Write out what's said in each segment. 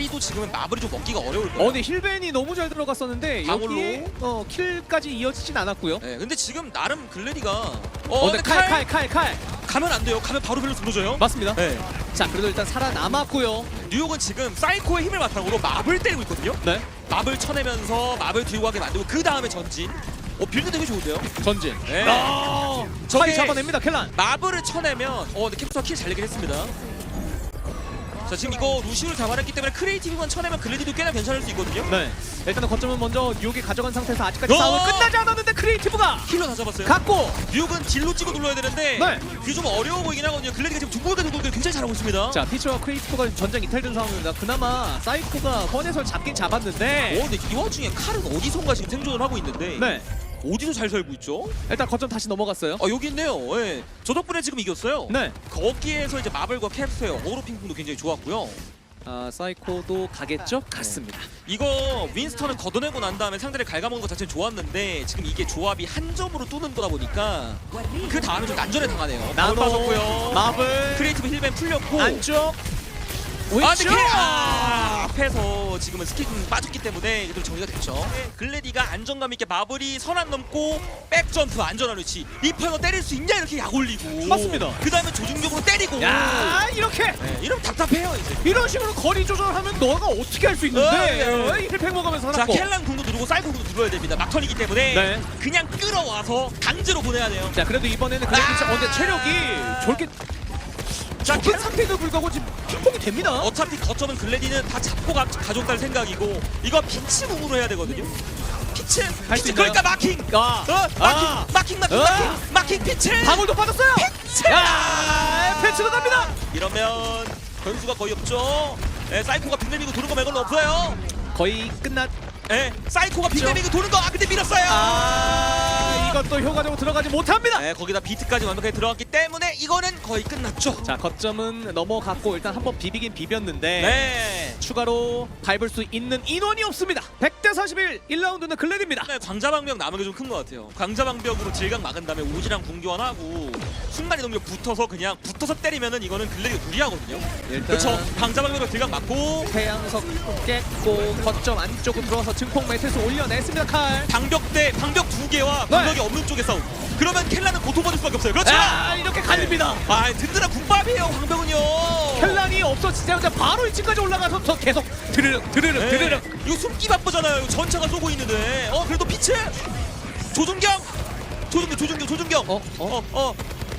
자리도 지금은 마블이 좀 먹기가 어려울 어 거예요. 근데 힐벤이 너무 잘 들어갔었는데 방울로. 여기에 어, 킬까지 이어지진 않았고요. 네, 근데 지금 나름 글래디가 어, 어, 근데 칼 칼, 칼 칼 칼 가면 안 돼요. 가면 바로 벨로 숨어져요. 맞습니다. 네. 자 그래도 일단 살아남았고요. 뉴욕은 지금 사이코의 힘을 바탕으로 마블 때리고 있거든요. 네 마블 쳐내면서 마블 뒤로 가게 만들고 그 다음에 전진. 어 빌드 되게 좋은데요. 전진. 네. 아, 저기 잡아냅니다 켈란. 마블을 쳐내면 어 근데 캡처가 킬잘 내긴 했습니다. 자 지금 이거 루시우를 잡아냈기 때문에 크리에이티브만 쳐내면 글래디도 꽤나 괜찮을 수 있거든요. 네 일단은 거점은 먼저 뉴욕이 가져간 상태에서 아직까지 어! 싸움은 끝나지 않았는데 크리에이티브가 킬러 다 잡았어요. 갖고 뉴욕은 딜로 찍어 눌러야 되는데 네. 그게 좀 어려워 보이긴 하거든요. 글래디가 지금 둥글게 둥글게 굉장히 잘하고 있습니다. 자 피처와 크리에이티브가 전장 이탈된 상황입니다. 그나마 사이코가 헌에서 잡긴 잡았는데 어 근데 이 와중에 칼은 어디선가 지금 생존을 하고 있는데 네 어디서 잘 살고 있죠? 일단 거점 다시 넘어갔어요. 아 여기 있네요. 예. 저 덕분에 지금 이겼어요. 네. 거기에서 이제 마블과 캡스의 어그로 핑퐁도 굉장히 좋았고요. 아 사이코도 가겠죠? 갔습니다. 이거 윈스턴은 걷어내고 난 다음에 상대를 갉아먹는 것 자체는 좋았는데 지금 이게 조합이 한 점으로 뚫는 거다 보니까 그 다음에 좀 난전에 당하네요. 나무 빠졌고요. 마블 크리에이티브 힐벤 풀렸고 안쪽 아, 왼쪽 킬- 아, 앞에서 지금은 스킬 좀 빠졌기 때문에 이대로 정리가 됐죠. 글래디가 안정감 있게 마블이 선안 넘고 백점프 안전한 위치. 리퍼너 때릴 수 있냐 이렇게 약 올리고. 맞습니다. 그 다음에 조중적으로 때리고. 야 이렇게 네, 이러면 답답해요 이제. 이런 식으로 거리 조절하면 너가 어떻게 할 수 어, 있는데 네. 힐팩 먹으면서 자 하고 켈란 궁도 누르고 사이코 궁도 눌러야 됩니다. 막턴이기 때문에 네. 그냥 끌어와서 강제로 보내야 돼요. 자 그래도 이번에는 그래도 아! 어, 근데 체력이 저렇게 자 적은 켈- 상태에도 불구하고 지금 핑퐁이 됩니다 어차피 거점은 글래디는 다 잡고 가, 가져갈 생각이고 이거 피치 궁으로 해야 되거든요. 피치, 피치 있나요? 그러니까 마킹. 아, 어, 마킹, 아. 마킹, 마킹, 아. 마킹, 마킹, 피치. 방울도 빠졌어요 피치. 야 패치로 갑니다 이러면 변수가 거의 없죠. 예, 사이코가 빅내미고 도는 거 말고는 없어요. 거의 끝났 예, 사이코가 빅내미고 도는 거, 아 근데 밀었어요. 아 이것도 효과적으로 들어가지 못합니다 네, 거기다 비트까지 완벽하게 들어갔기 때문에 이거는 거의 끝났죠. 자 거점은 넘어갔고 일단 한번 비비긴 비볐는데 네. 추가로 밟을 수 있는 인원이 없습니다 100대 41 1라운드는 글래드입니다 네, 광자방벽 남은 게 좀 큰 것 같아요. 광자방벽으로 질각 막은 다음에 오지랑 궁교환 하고 순간이 동력 붙어서 그냥 붙어서 때리면은 이거는 글래디가 무리하거든요. 일단 그렇죠. 광자방벽으로 질각 맞고 태양석 깼고 거점 안쪽으로 들어와서 증폭 매트스 올려냈습니다 칼 방벽 대 방벽 두 개와 네. 방벽이 없는 쪽의 싸움. 그러면 켈라는 고통받을 수밖에 없어요. 그렇죠. 아 이렇게 갈립니다 아 든든한 국밥이에요 방벽은요. 켈란이 없어지자마자 바로 2층까지 올라가서 더 계속 드르륵 드르륵 네. 드르륵 이거 숨기 바쁘잖아요. 이거 전차가 쏘고 있는데. 어 그래도 피치. 조준경. 조준경 조준경 조준경. 어? 어? 어 어.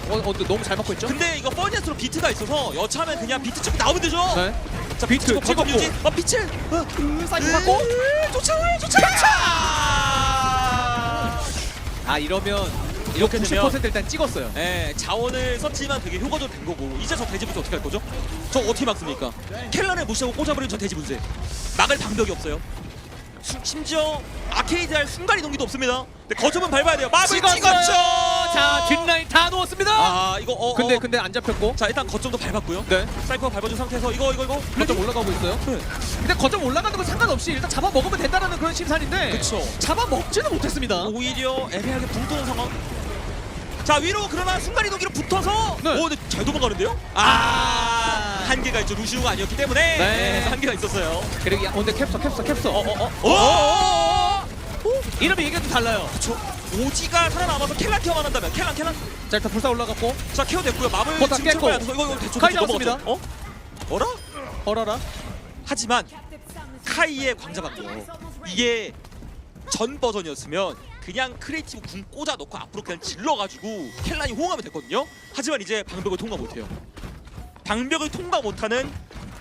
어, 어, 너무 잘 먹고 있죠? 근데 이거 퍼니스로 비트가 있어서 여차하면 그냥 비트 찍고 나오면 되죠. 네. 자 비트 찍고 찍었고. 피치. 어. 그 사이드 으, 쫓아와요. 아 이러면 이렇게 되면 90% 일단 찍었어요 예, 자원을 썼지만 되게 효과적으로 된 거고 이제 저 돼지 분쇄 어떻게 할 거죠? 저 어떻게 막습니까? 켈란을 무시하고 꽂아버린 저 돼지 분쇄 막을 방벽이 없어요 수- 심지어 아케이드 할 순간 이동기도 없습니다 근데 거점은 밟아야 돼요 마블 찍었어요. 찍었죠 자 뒷라인 다 놓았습니다. 아 이거 어, 근데 어. 근데 안 잡혔고. 자 일단 거점도 밟았고요. 네. 사이코가 밟아준 상태에서 이거 이거 이거. 거점 올라가고 있어요? 네. 근데 거점 올라가는 건 상관없이 일단 잡아 먹으면 된다는 그런 심산인데 그쵸. 잡아 먹지는 못했습니다. 오히려 애매하게 붕 뜨는 상황. 자 위로 그러나 순간 이동기로 붙어서. 네. 오 근데 잘 도망가는데요? 아 한계가 있죠. 루시우가 아니었기 때문에. 네. 네, 한계가 있었어요. 그리고 야, 어, 근데 캡서 캡서 캡서. 어어어. 어? 이러면 얘기가 좀 달라요. 저 오지가 살아남아서 켈란 케어만 한다면 켈란 켈란 자 일단 불사 올라갔고 자 케어 됐고요 마블 지금 깼고. 쳐봐야 돼서 이거 이거 대충 카이 대충 잡았습니다. 넘어갔죠? 어? 어라? 얼어라 하지만 카이의 광자박도 이게 전 버전이었으면 그냥 크리에이티브 궁 꽂아 넣고 앞으로 그냥 질러가지고 켈란이 호응하면 됐거든요. 하지만 이제 방벽을 통과 못해요. 방벽을 통과 못하는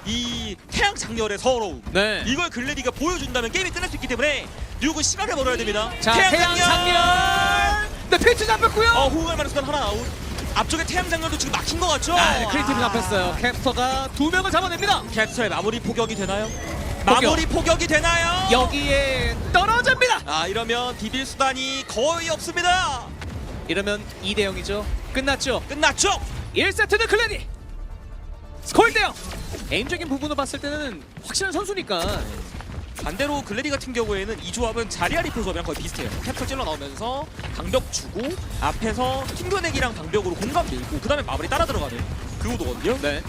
이 태양 장렬의 서러움. 네 이걸 글래디가 보여준다면 게임이 끝날 수 있기 때문에 뉴욕은 시간을 벌어야 됩니다. 자 태양 장렬 네 패치 잡혔고요 어 호응할 만한 순간 하나 아웃. 앞쪽에 태양 장렬도 지금 막힌 것 같죠? 아 네, 크리티브 잡혔어요 캡서가 두 명을 잡아냅니다 캡처의 마무리 포격이 되나요? 포격. 마무리 포격이 되나요? 여기에 떨어집니다 아 이러면 비빌 수단이 거의 없습니다. 이러면 2대 0이죠 끝났죠 끝났죠? 1세트는 클레디 스코어 1대0 개인적인 부분을 봤을 때는 확실한 선수니까 반대로 글래디 같은 경우에는 이 조합은 자리아 리프 조합이랑 거의 비슷해요. 캡처 찔러 나오면서 방벽 주고 앞에서 튕겨내기랑 방벽으로 공간 밀고 그 다음에 마무리 따라 들어가는 그 구도거든요. 네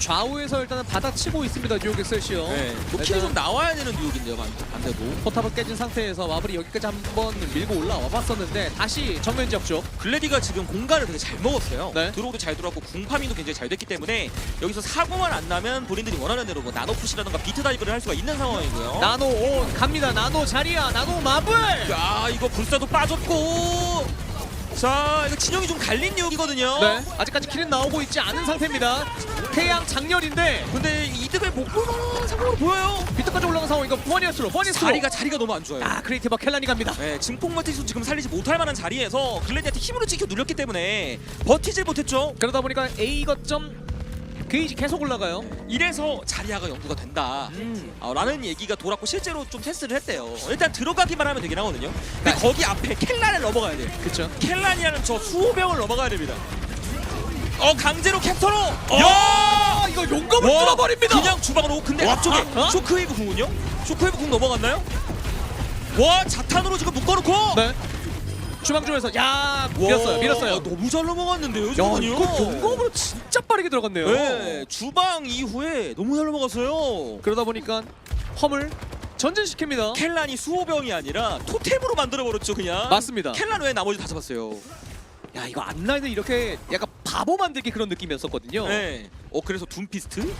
좌우에서 일단은 받아치고 있습니다 뉴욕 엑셀시어. 네. 노킬이 좀 나와야 되는 뉴욕인데요 반- 반대로. 포탑을 깨진 상태에서 마블이 여기까지 한번 밀고 올라와 봤었는데 다시 정면 지역 쪽. 글래디가 지금 공간을 되게 잘 먹었어요. 네. 들어오도 잘 들어왔고 궁파밍도 굉장히 잘 됐기 때문에 여기서 사고만 안 나면 본인들이 원하는 대로 뭐 나노푸시라든가 비트 다이브를 할 수가 있는 상황이고요. 나노 온 갑니다. 나노 자리야. 나노 마블. 야 이거 불사도 빠졌고 자 이거 진영이 좀 갈린 뉴욕이거든요. 네. 아직까지 킬은 나오고 있지 않은 상태입니다. 태양 장렬인데 근데 이득을 못 보는 상황으로 보여요. 비트까지 올라간 상황 이거 포니어스로 포니어스로. 자리가 자리가 너무 안 좋아요. 아 크리에이티브 켈란이 갑니다. 네, 증폭 마티스 지금 살리지 못할 만한 자리에서 글래디한테 힘으로 찍혀 눌렸기 때문에 버티질 못했죠. 그러다 보니까 A 거점 게이지 계속 올라가요. 이래서 자리아가 연구가 된다. 음. 어, 라는 얘기가 돌았고 실제로 좀 테스트를 했대요. 일단 들어가기만 하면 되긴 하거든요. 근데 네. 거기 앞에 켈란을 넘어가야 돼. 그렇죠. 켈란이라는 저 수호병을 넘어가야 됩니다. 어 강제로 캡터로. 야 이거 용검을 와, 뚫어버립니다. 그냥 주방으로 근데 와, 앞쪽에 어? 쇼크웨이브 궁은요? 쇼크웨이브 궁 넘어갔나요? 와 자탄으로 지금 묶어놓고. 네. 주방 중에서 야 와, 밀었어요. 밀었어요. 너무 잘 넘어갔는데요 야 지금은요. 이거 용검으로 진짜 빠르게 들어갔네요. 네, 주방 이후에 너무 잘 넘어갔어요. 그러다 보니까 험을 전진시킵니다. 켈란이 수호병이 아니라 토템으로 만들어 버렸죠 그냥. 맞습니다. 켈란 외에 나머지 다 잡았어요. 야 이거 앞라인은 이렇게 약간 바보 만들기 그런 느낌이었었거든요. 네. 어 그래서 둠피스트.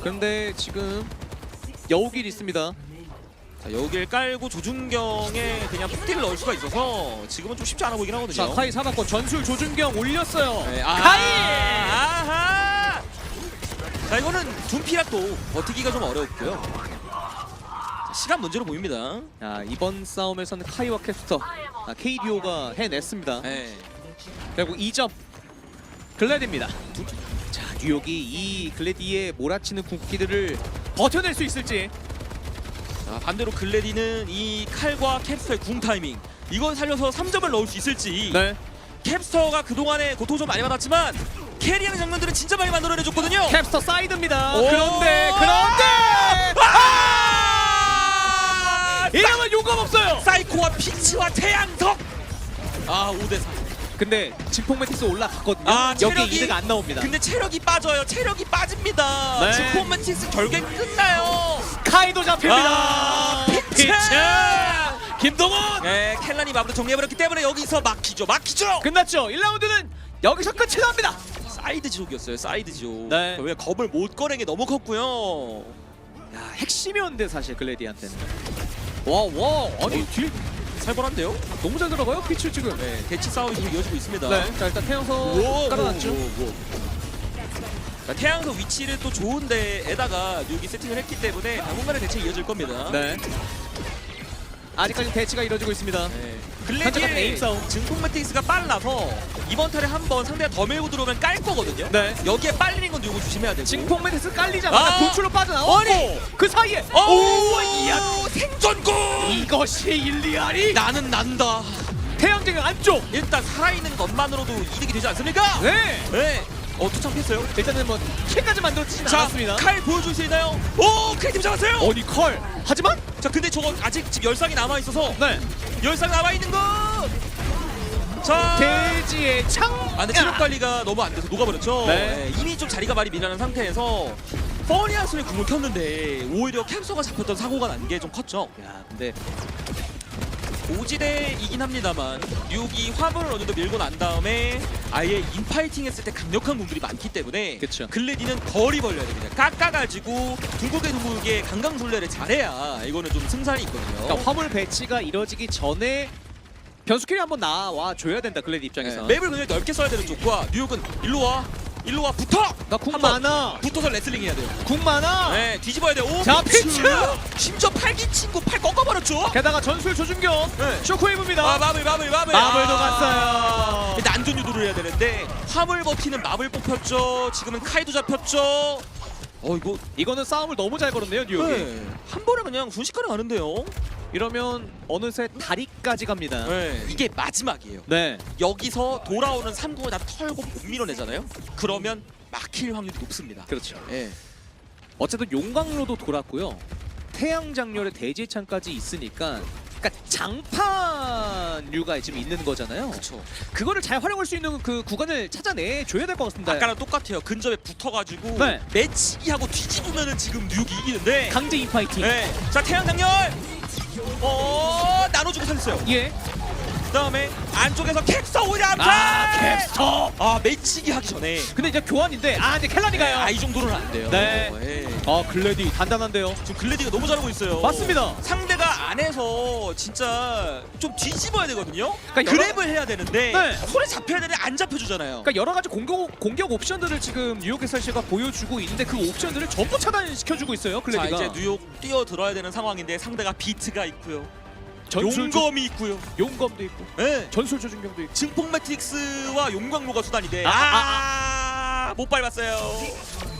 그런데 지금 여우길 있습니다. 자 여길 깔고 조준경에 그냥 폭딜을 넣을 수가 있어서 지금은 좀 쉽지 않아 보이긴 하거든요. 자 카이 사박권 전술 조준경 올렸어요. 네, 아, 카이. 아하. 자 이거는 둠피락도 버티기가 좀 어렵고요. 자, 시간 문제로 보입니다. 자 이번 싸움에서는 카이와 캐스터 아, KDO가 해냈습니다. 네. 결국 2점 글래디입니다. 자 뉴욕이 이 글래디의 몰아치는 궁기들을 버텨낼 수 있을지. 자 반대로 글래디는 이 칼과 캡스터의 궁 타이밍 이걸 살려서 3점을 넣을 수 있을지 네. 캡스터가 그동안에 고통 좀 많이 받았지만 캐리하는 장면들은 진짜 많이 만들어내줬거든요. 캡스터 사이드입니다. 오! 그런데 그런데 아! 이러면 용감 없어요. 사이코와 피치와 태양석. 아 5대 4. 근데 진폭 매틱스 올라갔거든요. 아, 여기 체력이- 이득 안 나옵니다. 근데 체력이 빠져요. 체력이 빠집니다. 네. 지포맨티스 결국엔 끝나요. 카이도 잡힙니다. 아, 피치! 김동원 네, 켈란이 마무리 정리해버렸기 때문에 여기서 막히죠. 막히죠. 끝났죠. 1라운드는 여기서 끝이 납니다. 사이드 지옥이었어요. 사이드 지옥. 네. 왜 겁을 못 꺼낸 게 너무 컸고요. 야 핵심이었는데 사실 글래디한테는. 와 와 아니 뒤 살벌한데요? 너무 잘 들어가요 피치 지금. 네, 대치 싸움이 계속 이어지고 있습니다. 네. 자 일단 우와, 깔아놨죠. 자, 태양석 위치를 또 좋은데에다가 뉴욕이 세팅을 했기 때문에 당분간의 대체 이어질 겁니다. 네. 아직까지 대치가 이루어지고 있습니다. 네. 글래디의 싸움. 증폭 매틱스가 빨라서 이번 탈에 한 번 상대가 더 밀고 들어오면 깔 거거든요. 네. 여기에 빨리는 건 누구 조심해야 되고. 징폭 매틱스 깔리자마자 아! 돌출로 빠져나오고 아니! 그 사이에 오, 이야. 생존구. 이것이 일리아리 나는 난다. 태양쟁의 안쪽. 일단 살아있는 것만으로도 이득이 되지 않습니까? 네. 네. 어, 투창 피했어요. 일단은 뭐 킬까지 만들어지진 자, 않았습니다. 칼 보여줄 수 있나요? 오, 크리팀 잡았어요. 어니 컬. 하지만 자, 근데 저거 아직 지금 열상이 남아 있어서 네. 열상 남아 있는 거. 자. 대지의 창. 아, 근데 체력 관리가 너무 안 돼서 녹아버렸죠. 네. 네, 이미 좀 자리가 많이 밀려난 상태에서 퍼니아스를 궁을 켰는데 오히려 캡서가 잡혔던 사고가 난 게 좀 컸죠. 야 근데 오지대이긴 합니다만 뉴욕이 화물을 어느 정도 밀고 난 다음에 아예 인파이팅 했을 때 강력한 궁들이 많기 때문에 그쵸. 글래디는 거리 벌려야 됩니다. 깎아가지고 둥글게 둥글게 강강술래를 잘해야 이거는 좀 승산이 있거든요. 그러니까 화물 배치가 이루어지기 전에 변수킬이 한번 나와 줘야 된다 글래디 네, 입장에서. 맵을 그냥 넓게 써야 되는 쪽과 뉴욕은 일로 와 일로 와 붙어 나궁 한번 많아. 붙어서 레슬링 해야 돼요. 궁 많아. 네, 뒤집어야 돼. 오, 자, 피츠! 피츠! 심지어 팔기 친구 팔 꺾어버렸죠. 게다가 전술 조준경 네. 쇼크웨이브입니다. 아, 마블, 마블, 마블. 마블도 아. 갔어요. 난전 유도를 해야 되는데 화물 버티는 마블 뽑혔죠. 지금은 카이도 잡혔죠. 어, 이거 이거는 싸움을 너무 잘 걸었네요 뉴욕이. 네. 한 번에 그냥 순식간에 가는데요. 이러면 어느새 다리까지 갑니다. 네. 이게 마지막이에요. 네. 여기서 돌아오는 3구를 다 털고 못 밀어내잖아요. 그러면 막힐 확률이 높습니다. 그렇죠. 예. 어쨌든 용광로도 돌았고요. 태양 장렬의 대지창까지 있으니까 그러니까 장판류가 지금 있는 거잖아요. 그쵸. 그거를 잘 활용할 수 있는 그 구간을 찾아내 줘야 될 것 같습니다. 아까랑 똑같아요. 근접에 붙어가지고 네. 매치기하고 뒤집으면은 지금 뉴욕이 이기는데. 강제 인파이팅. 네. 자 태양 장렬. 어 나눠주고 살렸어요. 예. 그다음에 안쪽에서 캡서 오잠. 아 캡스터. 아 매치기 하기 전에. 근데 이제 교환인데 아 근데 켈란이 가요. 아 이 정도는 안 돼요. 네. 예. 아 글래디 단단한데요. 지금 글래디가 너무 잘하고 있어요. 맞습니다. 상대가 안에서 진짜 좀 뒤집어야 되거든요. 그러니까 여러- 그랩을 해야 되는데 네. 손에 잡혀야 되는데 안 잡혀주잖아요. 그러니까 여러 가지 공격 공격 옵션들을 지금 뉴욕 SRC가 보여주고 있는데 그 옵션들을 전부 차단시켜주고 있어요. 자 글래디가. 이제 뉴욕 뛰어 들어야 되는 상황인데 상대가 비트가 있고요. 전술 조- 용검이 있고요. 용검도 있고 네. 전술 조준경도 있고. 증폭 매트릭스와 용광로가 수단인데 아, 아, 못 밟았어요.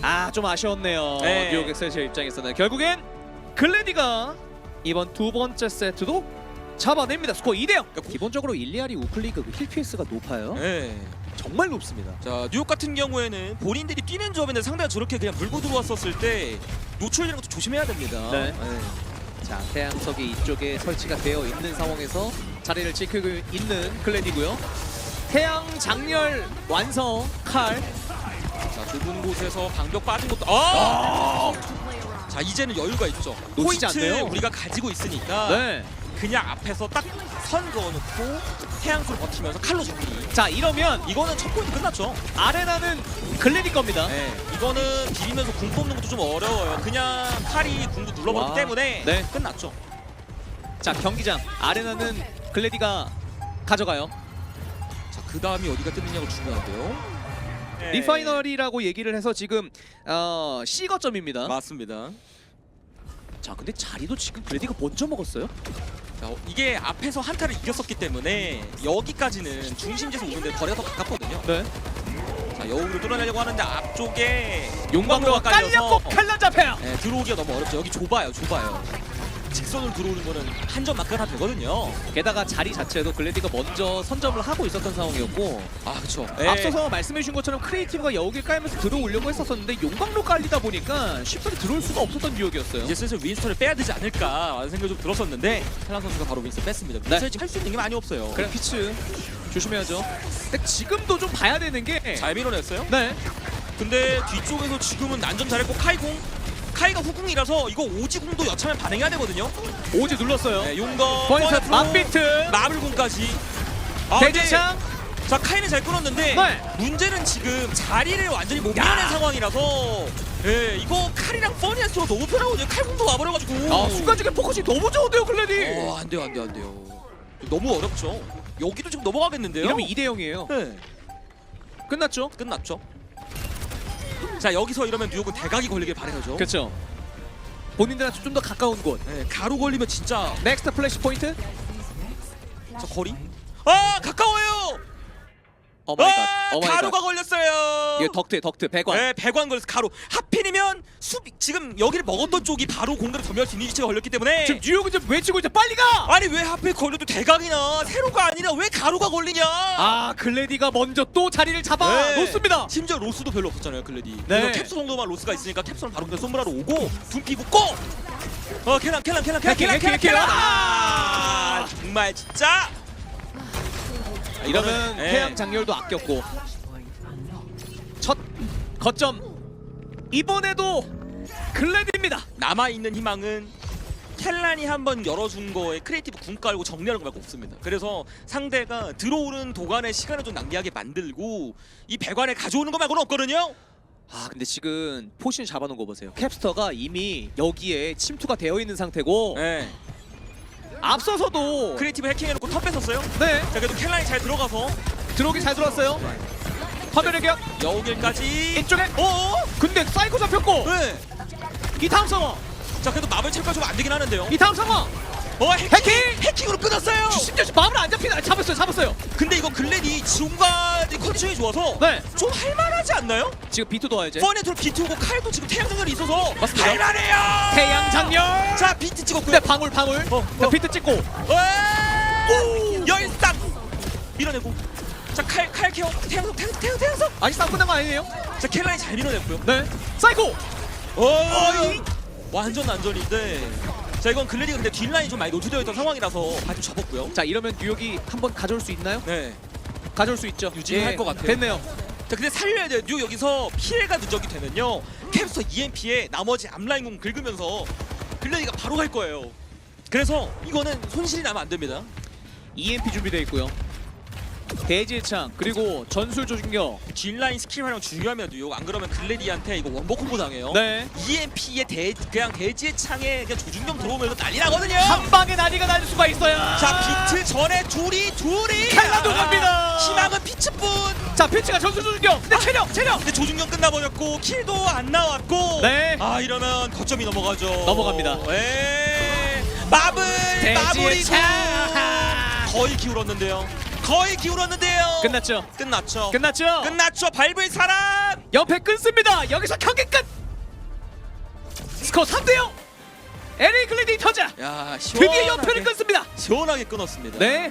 아 좀 아쉬웠네요. 네. 뉴욕 엑셀시어 입장에서는 결국엔 글래디가 이번 두 번째 세트도 잡아냅니다. 스코어 2대 0. 기본적으로 일리아리 우플리그 그힐 PS가 높아요. 네. 정말 높습니다. 자 뉴욕 같은 경우에는 본인들이 뛰는 조합인데 상대가 저렇게 그냥 물고 들어왔었을 때 노출되는 것도 조심해야 됩니다. 네. 자 태양석이 이쪽에 설치가 되어 있는 상황에서 자리를 지키고 있는 글래디고요. 태양 장렬 완성 칼. 자 좁은 곳에서 방벽 빠진 것도 아! 자 이제는 여유가 있죠. 놓치지 포인트 않네요. 우리가 가지고 있으니까 네. 그냥 앞에서 딱 선 그어놓고 태양불 버티면서 칼로 정리. 자 이러면 이거는 첫 포인트 끝났죠. 아레나는 글래디 겁니다. 네. 이거는 비비면서 궁 뽑는 것도 좀 어려워요. 그냥 칼이 궁도 눌러버리기 와. 때문에 네. 끝났죠. 자 경기장 아레나는 글래디가 가져가요. 자 그 다음이 어디가 뜨느냐가 중요한데요. 네. 리파이너리라고 얘기를 해서 지금 어, C 거점입니다. 맞습니다. 자 근데 자리도 지금 글래디가 먼저 먹었어요. 자, 어, 이게 앞에서 한타를 이겼었기 때문에 여기까지는 중심지에서 오는데 거리가 더 가깝거든요. 네. 자 여우를 뚫어내려고 하는데 앞쪽에 용광로가 깔렸고 칼난 잡혀요. 네, 들어오기가 너무 어렵죠. 여기 좁아요, 좁아요. 직선으로 들어오는 거는 한점 마크가 다 되거든요. 게다가 자리 자체도 글래디가 먼저 선점을 하고 있었던 상황이었고 아, 그렇죠. 앞서서 말씀해주신 것처럼 크리에이티브가 여우길 깔면서 들어오려고 했었었는데 용광로 깔리다 보니까 쉽사리 들어올 수가 없었던 뉴욕이었어요. 이제 슬슬 윈스턴을 빼야 되지 않을까 라는 생각이 좀 들었었는데 탈란 선수가 바로 윈스턴 뺐습니다. 네. 윈스턴이 할수 있는 게 많이 없어요. 그래 피츠 조심해야죠. 근데 지금도 좀 봐야 되는 게 잘 밀어냈어요. 네. 근데 뒤쪽에서 지금은 난전 잘했고 카이공 카이가 후궁이라서 이거 오지궁도 여차하면 반응해야 되거든요. 오지 눌렀어요. 네, 용거 포인트 퍼네프로, 막비트 마블궁까지. 아, 대지창 자 카이는 잘 끊었는데 네. 문제는 지금 자리를 완전히 못 야. 밀어낸 상황이라서 예, 이거 칼이랑 퍼니에스로 너무 편하거든요. 칼궁도 와버려가지고. 아 순간적인 포커싱 너무 좋은데요 글래디. 어, 안 돼요, 안 돼요, 안 돼요. 너무 어렵죠. 여기도 지금 넘어가겠는데요. 이러면 2대 0이에요. 네, 끝났죠? 끝났죠. 자 여기서 이러면 뉴욕은 대각이 걸리길 바라야죠. 그렇죠. 본인들한테 좀 더 가까운 곳. 네, 가로 걸리면 진짜 넥스트 플래시 포인트. 저 거리. 아 가까워요. 오 마이 아 갓. 오 마이 갓. 가로가 걸렸어요. 이거 덕트 덕트 배관. 네, 배관 걸려서 가로. 하필이면 수비 지금 여기를 먹었던 쪽이 바로 공간을 점유할 수 있는 위치가 걸렸기 때문에. 지금 뉴욕은 좀 외치고 있어. 빨리 가. 아니 왜 하필 걸려도 대각이나 세로가 아니라 왜 가로가 걸리냐? 아 글래디가 먼저 또 자리를 잡아 네. 놓습니다. 심지어 로스도 별로 없었잖아요, 클레디. 네. 그래서 캡슐 정도만 로스가 있으니까 캡슐은 바로 그냥 솜브라로 오고 둠 피고 고! 어, 켈란, 켈란, 켈란, 켈란, 켈란, 켈란! 아, 정말 진짜. 아, 이러면 예. 태양 장렬도 아꼈고 첫 거점 이번에도 글래디입니다. 남아 있는 희망은 켈란이 한번 열어준 거에 크리에이티브 궁 깔고 정리하는 거 말고 없습니다. 그래서 상대가 들어오는 도관의 시간을 좀 낭비하게 만들고 이 배관에 가져오는 거 말고는 없거든요. 아 근데 지금 포신 잡아놓은 거 보세요. 캡스터가 이미 여기에 침투가 되어 있는 상태고 네. 앞서서도 크리에이티브 해킹해놓고 턴 뺏었어요. 네 자, 그래도 켈란이 잘 들어가서 들어오기 잘 들어왔어요. 화면의 격 여우길까지. 이쪽에 어? 근데 사이코 잡혔고 네. 이 다음 상황 자 그래도 마블 체크가 좀 안 되긴 하는데요. 이 다음 상황 어 해킹! 해킹! 해킹 으로 끊었어요. 심지어 마음을 안 잡히나 잡았어요 잡았어요. 근데 이거 글래디 중간 컨디션이 좋아서 네 좀 할만하지 않나요? 지금 비트 도와야지. 퍼네트로 비트고 칼도 지금 태양 장렬이 있어서 맞습니다. 할만해요. 태양 장렬. 자 비트 찍었고요. 네 방울 방울. 어, 자 어. 비트 찍고 오! 열쌍 밀어내고. 자 칼 칼 케어 태양석 태양석 태양 태양석. 아직 싸움 끝난 거 아니에요? 자 켈라이 잘 밀어냈고요. 네 사이코. 어, 완전 난전인데 자 이건 글래디가 근데 뒷라인이 좀 많이 노출되어 있던 상황이라서 발좀 접었고요. 자 이러면 뉴욕이 한번 가져올 수 있나요? 네. 가져올 수 있죠. 유지할 것 같아요. 됐네요. 자 근데 살려야 돼요. 뉴 여기서 피해가 누적이 되면요. 캡스터 EMP에 나머지 앞라인 공 긁으면서 글래디가 바로 갈 거예요. 그래서 이거는 손실이 나면 안 됩니다. EMP 준비되어 있고요. 대지의 창 그리고 전술 조준경. 뒷라인 스킬 활용 중요합니다. 뉴욕. 안 그러면 글래디한테 이거 원복 콤보 당해요. 네. EMP에 대 그냥 대지의 창에 그냥 조준경 들어오면 난리 나거든요. 한 방에 난리가 날 수가 있어요. 자 비트 전에 둘이 둘이 칼라도 아, 갑니다. 희망은 피츠뿐. 자 피치가 전술 조준경. 근데 체력 체력. 근데 조준경 끝나버렸고 킬도 안 나왔고. 네. 아 이러면 거점이 넘어가죠. 넘어갑니다. 예. 마블 마블이고 창. 거의 기울었는데요. 거의 기울었는데요. 끝났죠. 끝났죠. 끝났죠. 끝났죠. 밟을 사람. 옆에 끊습니다. 여기서 경기 끝. 스코어 3대 0. LA 글래디터자 야 드디어 시원하게 연패를 끊습니다. 시원하게 끊었습니다. 네.